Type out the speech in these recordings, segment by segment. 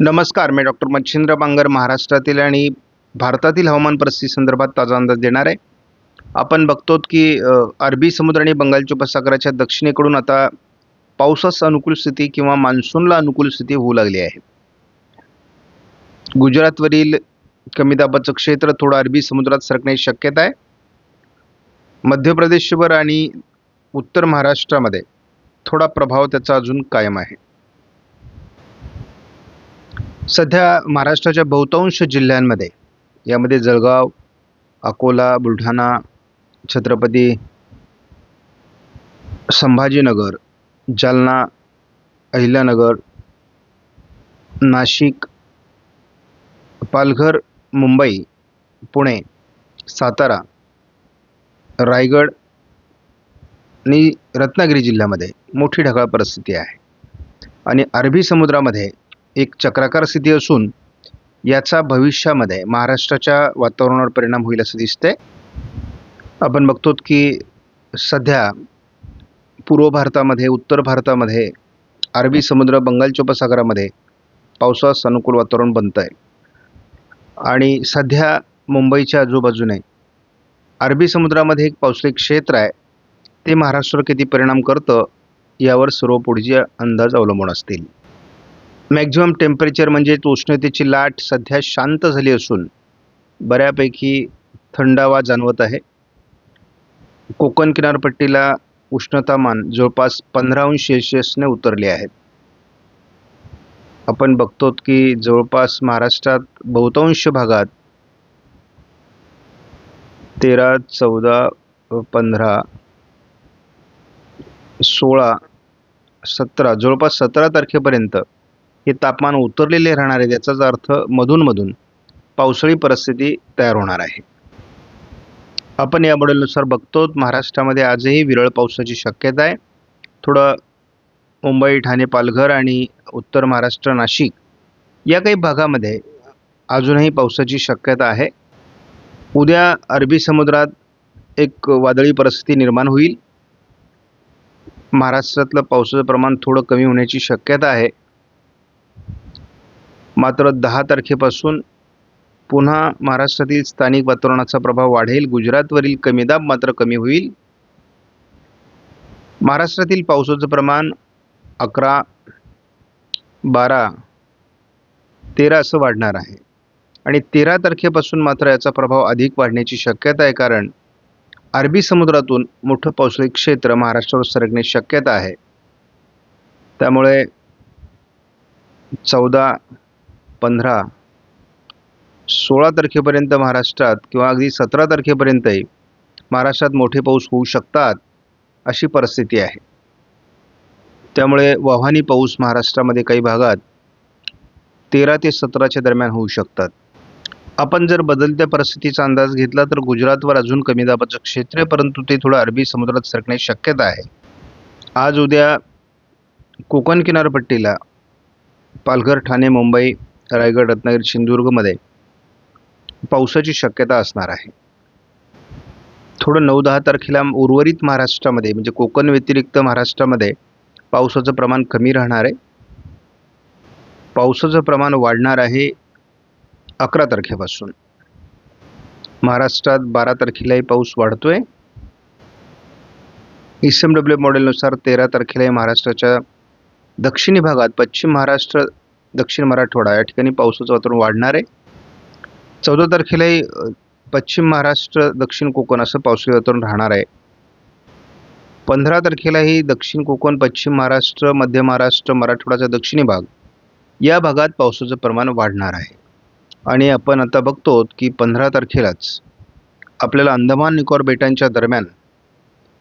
नमस्कार मी डॉक्टर मच्छिंद्र बांगर महाराष्ट्रातील आणि भारतातील हवामान परिस्थिती संदर्भात ताजा अंदाज देणार आहे. आपण बघतो की अरबी समुद्र आणि बंगालच्या उपसागराच्या दक्षिणेकडून आता पावसास अनुकूल स्थिती किंवा मान्सूनला अनुकूल स्थिती होऊ लागली आहे. गुजरातवरील कमी दाबाचं क्षेत्र थोडं अरबी समुद्रात सरकण्याची शक्यता आहे. मध्य प्रदेशवर आणि उत्तर महाराष्ट्रामध्ये थोडा प्रभाव त्याचा अजून कायम आहे. सध्या महाराष्ट्राच्या बहुतांश जिल्ह्यांमध्ये यामध्ये जळगाव अकोला बुलढाणा छत्रपती संभाजीनगर जालना अहिल्यानगर नाशिक पालघर मुंबई पुणे सातारा रायगड आणि रत्नागिरी जिल्ह्यामध्ये मोठी ढगाळ परिस्थिती आहे. आणि अरबी समुद्रामध्ये एक चक्राकार स्थिती असून याचा भविष्यामध्ये महाराष्ट्राच्या वातावरणावर परिणाम होईल असं दिसतंय. आपण बघतो की सध्या पूर्व भारतामध्ये उत्तर भारतामध्ये अरबी समुद्र बंगालच्या उपसागरामध्ये पावसास अनुकूल वातावरण बनतं आहे आणि सध्या मुंबईच्या आजूबाजूने अरबी समुद्रामध्ये एक पावसाळी क्षेत्र आहे. ते महाराष्ट्रावर किती परिणाम करतं यावर सर्व पुढचे अंदाज अवलंबून असतील. मॅक्झिमम टेम्परेचर म्हणजे उष्णतेची लाट सध्या शांत झाली असून बऱ्यापैकी थंडावा जाणवत आहे. कोकण किनारपट्टीला उष्णतामान जवळपास पंधरा अंश सेल्शियसने उतरले आहेत. आपण बघतो की जवळपास महाराष्ट्रात बहुतांश भागात तेरा चौदा पंधरा सोळा सतरा जवळपास सतरा तारखेपर्यंत हे तापमान उतरलेले राहणार आहे याचाच अर्थ मधूनमधून पावसाळी परिस्थिती तयार होणार आहे. आपण या मॉडेलनुसार बघतो महाराष्ट्रामध्ये आजही विरळ पावसाची शक्यता आहे. थोडं मुंबई ठाणे पालघर आणि उत्तर महाराष्ट्र नाशिक या काही भागामध्ये अजूनही पावसाची शक्यता आहे. उद्या अरबी समुद्रात एक वादळी परिस्थिती निर्माण होईल. महाराष्ट्रातलं पावसाचं प्रमाण थोडं कमी होण्याची शक्यता आहे. मात्र दहा तारखेपासून पुन्हा महाराष्ट्रातील स्थानिक वातावरणाचा प्रभाव वाढेल. गुजरातवरील कमी दाब मात्र कमी होईल. महाराष्ट्रातील पावसाचं प्रमाण अकरा बारा तेरा असं वाढणार आहे. आणि तेरा तारखेपासून मात्र याचा प्रभाव अधिक वाढण्याची शक्यता आहे कारण अरबी समुद्रातून मोठं पावसाळी क्षेत्र महाराष्ट्रावर सरकण्याची शक्यता आहे. त्यामुळे चौदा पंधरा सोळा तारखेपर्यंत महाराष्ट्रात किंवा अगदी सतरा तारखेपर्यंतही महाराष्ट्रात मोठे पाऊस होऊ शकतात अशी परिस्थिती आहे. त्यामुळे वाहनी पाऊस महाराष्ट्रामध्ये काही भागात तेरा ते सतराच्या दरम्यान होऊ शकतात. आपण जर बदलत्या परिस्थितीचा अंदाज घेतला तर गुजरातवर अजून कमी दाबाचं क्षेत्र आहे परंतु ते थोडं अरबी समुद्रात सरकण्याची शक्यता आहे. आज उद्या कोकण किनारपट्टीला पालघर ठाणे मुंबई रायगड रत्नागिरी सिंधुदुर्गमध्ये पावसाची शक्यता असणार आहे. थोडं नऊ दहा तारखेला उर्वरित महाराष्ट्रामध्ये म्हणजे कोकण व्यतिरिक्त महाराष्ट्रामध्ये पावसाचं प्रमाण कमी राहणार आहे. पावसाचं प्रमाण वाढणार आहे अकरा तारखेपासून. महाराष्ट्रात बारा तारखेलाही पाऊस वाढतोय. एस एम डब्ल्यू मॉडेलनुसार तेरा तारखेलाही महाराष्ट्राच्या दक्षिणी भागात पश्चिम महाराष्ट्र दक्षिण मराठवाडा या ठिकाणी पावसाचं वातावरण वाढणार आहे. चौदा तारखेलाही पश्चिम महाराष्ट्र दक्षिण कोकण असं पावसाळी वातावरण राहणार आहे. पंधरा तारखेलाही दक्षिण कोकण पश्चिम महाराष्ट्र मध्य महाराष्ट्र मराठवाड्याचा दक्षिणी भाग या भागात पावसाचं प्रमाण वाढणार आहे. आणि आपण आता बघतो की पंधरा तारखेलाच आपल्याला अंदमान निकोबार बेटांच्या दरम्यान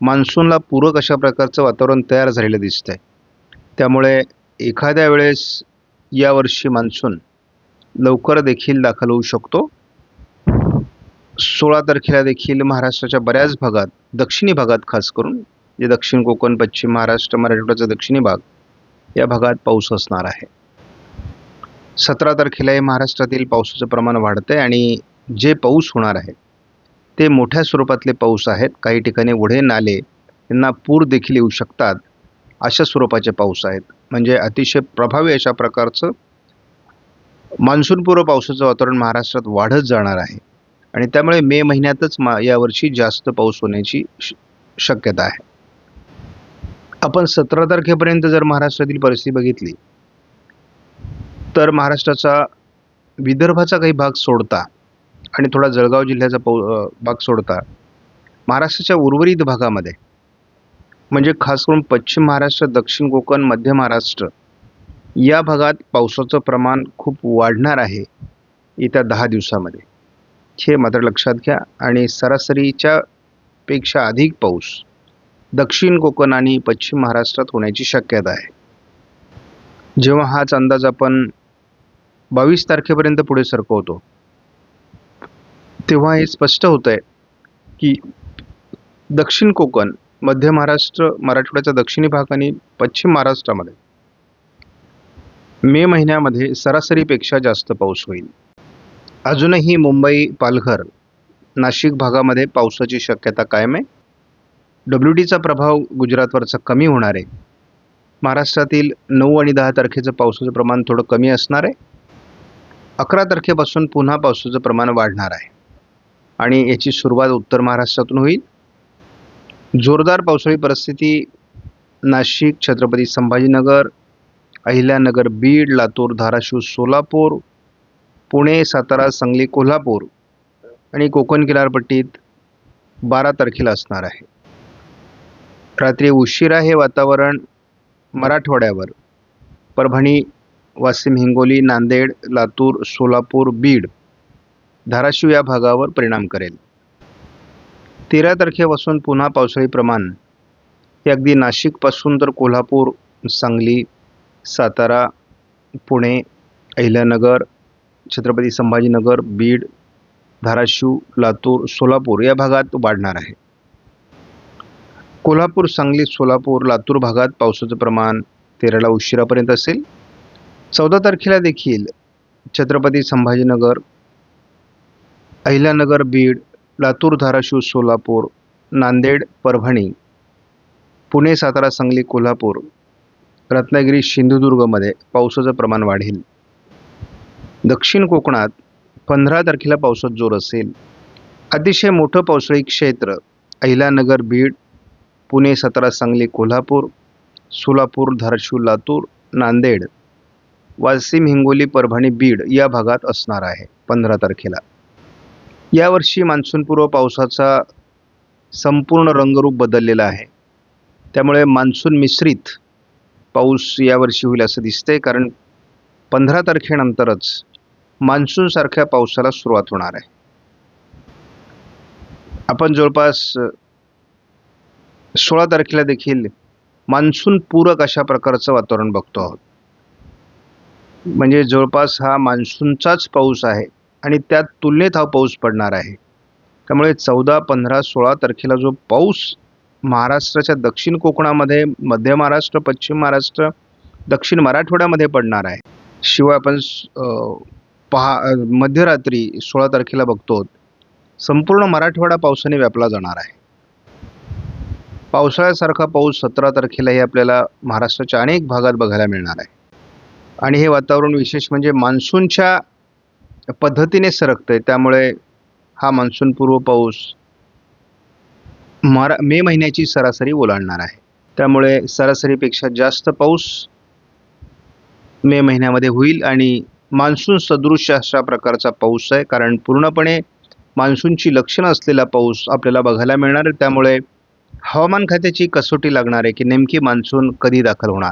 मान्सूनला पूरक अशा प्रकारचं वातावरण तयार झालेलं दिसतं आहे त्यामुळे एखाद्या वेळेस यावर्षी मान्सून लवकर देखील दाखल होऊ शकतो. सोळा तारखेला देखील महाराष्ट्राच्या बऱ्याच भागात दक्षिणी भागात खास करून जे दक्षिण कोकण पश्चिम महाराष्ट्र मराठवाड्याचा दक्षिणी भाग या भागात पाऊस असणार आहे. सतरा तारखेलाही महाराष्ट्रातील पावसाचं प्रमाण वाढतं आहे आणि जे पाऊस होणार आहे ते मोठ्या स्वरूपातले पाऊस आहेत. काही ठिकाणी उढे नाले यांना पूर देखील येऊ शकतात. अशा स्वरूपाचे पाऊस आहेत. म्हणजे अतिशय प्रभावी अशा प्रकारचं मान्सूनपूर्व पावसाचं वातावरण महाराष्ट्रात वाढत जाणार आहे. आणि त्यामुळे मे महिन्यातच मा यावर्षी जास्त पाऊस होण्याची श शक्यता आहे. आपण सतरा तारखेपर्यंत जर महाराष्ट्रातील परिस्थिती बघितली तर महाराष्ट्राचा विदर्भाचा काही भाग सोडता आणि थोडा जळगाव जिल्ह्याचा पाऊ भाग सोडता महाराष्ट्राच्या उर्वरित भागामध्ये म्हणजे खास करून पश्चिम महाराष्ट्र दक्षिण कोकण मध्य महाराष्ट्र या भागात पावसाचं प्रमाण खूप वाढणार आहे येत्या दहा दिवसामध्ये. हे मात्र लक्षात घ्या आणि सरासरीच्या पेक्षा अधिक पाऊस दक्षिण कोकण आणि पश्चिम महाराष्ट्रात होण्याची शक्यता आहे. जेव्हा हाच अंदाज आपण बावीस तारखेपर्यंत पुढे सरकवतो तेव्हा हे स्पष्ट होतं आहे की दक्षिण कोकण मध्य महाराष्ट्र मराठवाड्याचा दक्षिणी भाग आणि पश्चिम महाराष्ट्रामध्ये. मे महिन्यामध्ये सरासरीपेक्षा जास्त पाऊस होईल. अजूनही मुंबई पालघर नाशिक भागामध्ये पावसाची शक्यता कायम आहे. डब्ल्यू डीचा प्रभाव गुजरातवरचा कमी होणार आहे. महाराष्ट्रातील नऊ आणि दहा तारखेचं पावसाचं प्रमाण थोडं कमी असणार आहे. अकरा तारखेपासून पुन्हा पावसाचं प्रमाण वाढणार आहे. आणि याची सुरुवात उत्तर महाराष्ट्रातून होईल. जोरदार पावसाळी परिस्थिती नाशिक छत्रपती संभाजीनगर अहिल्यानगर बीड लातूर धाराशिव सोलापूर पुणे सातारा सांगली कोल्हापूर आणि कोकण किनारपट्टीत बारा तारखेला असणार आहे. रात्री उशिरा हे वातावरण मराठवाड्यावर. परभणी वाशिम हिंगोली नांदेड लातूर सोलापूर बीड धाराशिव या भागावर परिणाम करेल. तेरा तारखेपासून पुन्हा पावसाळी प्रमाण. हे अगदी नाशिकपासून तर कोल्हापूर सांगली सातारा पुणे अहिल्यानगर छत्रपती संभाजीनगर बीड धाराशिव लातूर सोलापूर या भागात वाढणार आहे. कोल्हापूर सांगली सोलापूर लातूर भागात पावसाचं प्रमाण तेराला उशिरापर्यंत असेल. चौदा तारखेला देखील छत्रपती संभाजीनगर अहिल्यानगर बीड लातूर धाराशिव सोलापूर नांदेड परभणी पुणे सातारा सांगली कोल्हापूर रत्नागिरी सिंधुदुर्गमध्ये पावसाचं प्रमाण वाढेल. दक्षिण कोकणात पंधरा तारखेला पावसात जोर असेल. अतिशय मोठं पावसाळी क्षेत्र अहिलानगर बीड पुणे सातारा सांगली कोल्हापूर सोलापूर धाराशिव लातूर नांदेड वाशिम हिंगोली परभणी बीड या भागात असणार आहे पंधरा तारखेला. यावर्षी मान्सूनपूर्व पावसाचा संपूर्ण रंगरूप बदललेला आहे. त्यामुळे मान्सून मिश्रित पाऊस यावर्षी होईल असं दिसतंय कारण पंधरा तारखेनंतरच मान्सूनसारख्या पावसाला सुरुवात होणार आहे. आपण जवळपास सोळा तारखेला देखील मान्सून पूरक अशा प्रकारचं वातावरण बघतो आहोत. म्हणजे जवळपास हा मान्सूनचाच पाऊस आहे. आणि त्यात तुलनेत हा पाऊस पडणार आहे. त्यामुळे चौदा पंधरा सोळा तारखेला जो पाऊस महाराष्ट्राच्या दक्षिण कोकणामध्ये मध्य महाराष्ट्र पश्चिम महाराष्ट्र दक्षिण मराठवाड्यामध्ये पडणार आहे. शिवाय आपण पहा मध्यरात्री सोळा तारखेला बघतो संपूर्ण मराठवाडा पावसाने व्यापला जाणार आहे. पावसाळ्यासारखा पाऊस सतरा तारखेलाही आपल्याला महाराष्ट्राच्या अनेक भागात बघायला मिळणार आहे. आणि हे वातावरण विशेष म्हणजे मान्सूनच्या पद्धतीने सरकतंय. त्यामुळे हा मान्सूनपूर्व पाऊस मारा मे महिन्याची सरासरी ओलांडणार आहे. त्यामुळे सरासरीपेक्षा जास्त पाऊस मे महिन्यामध्ये होईल आणि मान्सून सदृश अशा प्रकारचा पाऊस आहे. कारण पूर्णपणे मान्सूनची लक्षणं असलेला पाऊस आपल्याला बघायला मिळणार आहे. त्यामुळे हवामान खात्याची कसोटी लागणार आहे की नेमकी मान्सून कधी दाखल होणार?